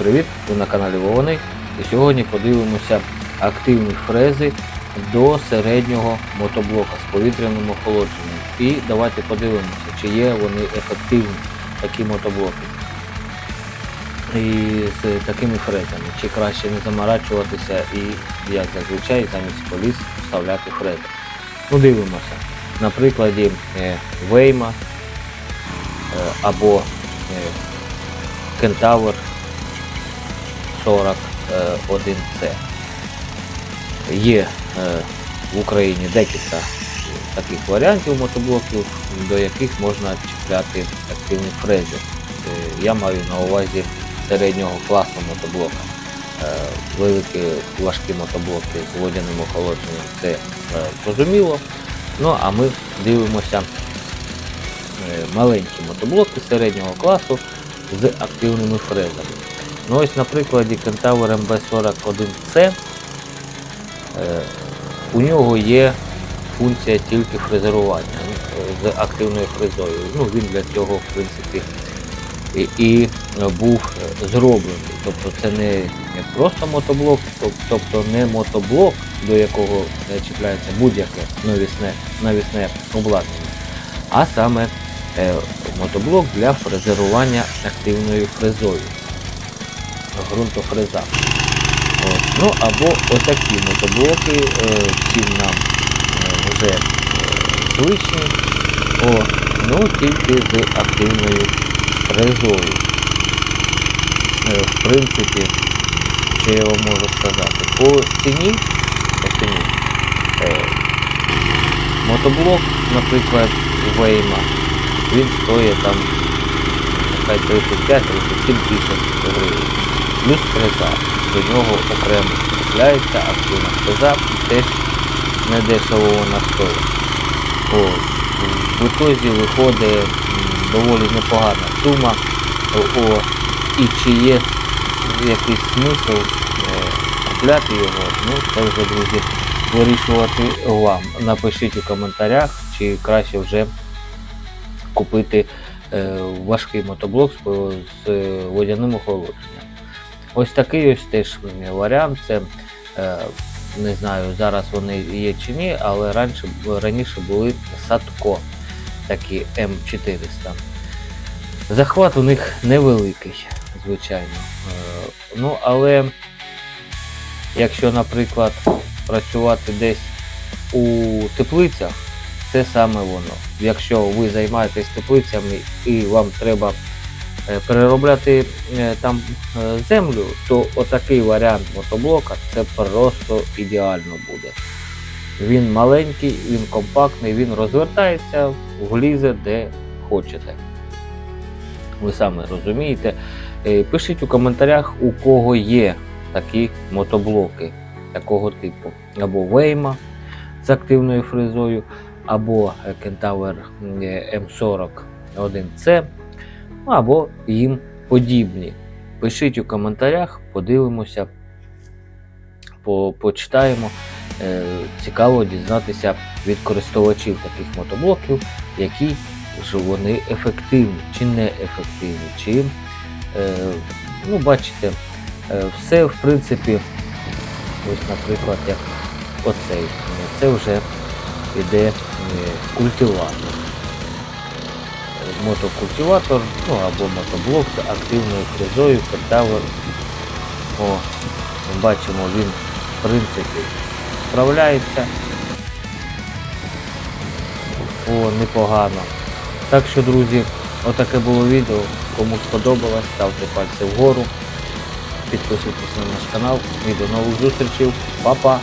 привіт! Ви на каналі Вовони. І сьогодні подивимося активні фрези до середнього мотоблока з повітряним охолодженням. І давайте подивимося, чи є вони ефективні, такі мотоблоки. І з такими фрезами, чи краще не заморачуватися і, як зазвичай, замість коліс вставляти фрези. Ну, дивимося. На прикладі е, Вейма е, або е, Кентавр 41C. Є е, в Україні декілька таких варіантів мотоблоків, до яких можна чіпляти активні фрези. Е, Я маю на увазі середнього класу мотоблока. Е, Великі важкі мотоблоки з водяним охолодженням це е, зрозуміло. Ну а ми дивимося е, маленькі мотоблоки середнього класу з активними фрезами. Ну ось на прикладі Kentaur MB41C е, у нього є функція тільки фрезерування е, з активною фрезою. Ну, він для цього, в принципі, і, і був е, зроблений. Тобто це не, просто мотоблок, тобто не мотоблок, до якого чіпляється будь-яке навісне, навісне обладнання, а саме мотоблок для фрезерування активною фрезою. Ґрунтофреза. От. Ну або отакі мотоблоки, е, всім нам е, вже е, звичні, О, ну тільки з активною фрезою. В принципі, що я вам можу сказати? По ціні, по ціні мотоблок, наприклад, Вейма, він стоїть там хай 35-37 тисяч гривень. Плюс фреза. До нього окремо купляється активна фреза, теж не дешево вона в ітозі виходить доволі непогана сума. О, і чи є якийсь смисл е, купляти його, ну це вже, друзі, вирішувати вам. Напишіть у коментарях, чи краще вже купити е, важкий мотоблок з, з е, водяним охолодженням. Ось такий ось теж варіант. Це е, не знаю, зараз вони є чи ні, але раніше, раніше були Садко, такі М400. Захват у них невеликий, звичайно. Е, ну, але якщо, наприклад, працювати десь у теплицях, це саме воно. Якщо ви займаєтесь теплицями і вам треба переробляти е, там е, землю, то отакий варіант мотоблока це просто ідеально буде. Він маленький, він компактний, він розвертається, влізе де хочете. Ви самі розумієте. Е, Пишіть у коментарях, у кого є такі мотоблоки такого типу. Або Вейма з активною фрезою, або е, е, M41C, ну, або їм подібні. Пишіть у коментарях, подивимося, по, почитаємо. Е, Цікаво дізнатися від користувачів таких мотоблоків, які ж вони ефективні чи не ефективні. Чи, е, ну, бачите, е, все в принципі, ось, наприклад, як оцей. Це вже іде е, культиватор. Мотокультиватор, ну або мотоблок з активною фрезою, кентавр. О, ми бачимо, він в принципі справляється. О, непогано. Так що, друзі, отаке було відео. Кому сподобалось, ставте пальці вгору. Підписуйтесь на наш канал і до нових зустрічей. Па-па!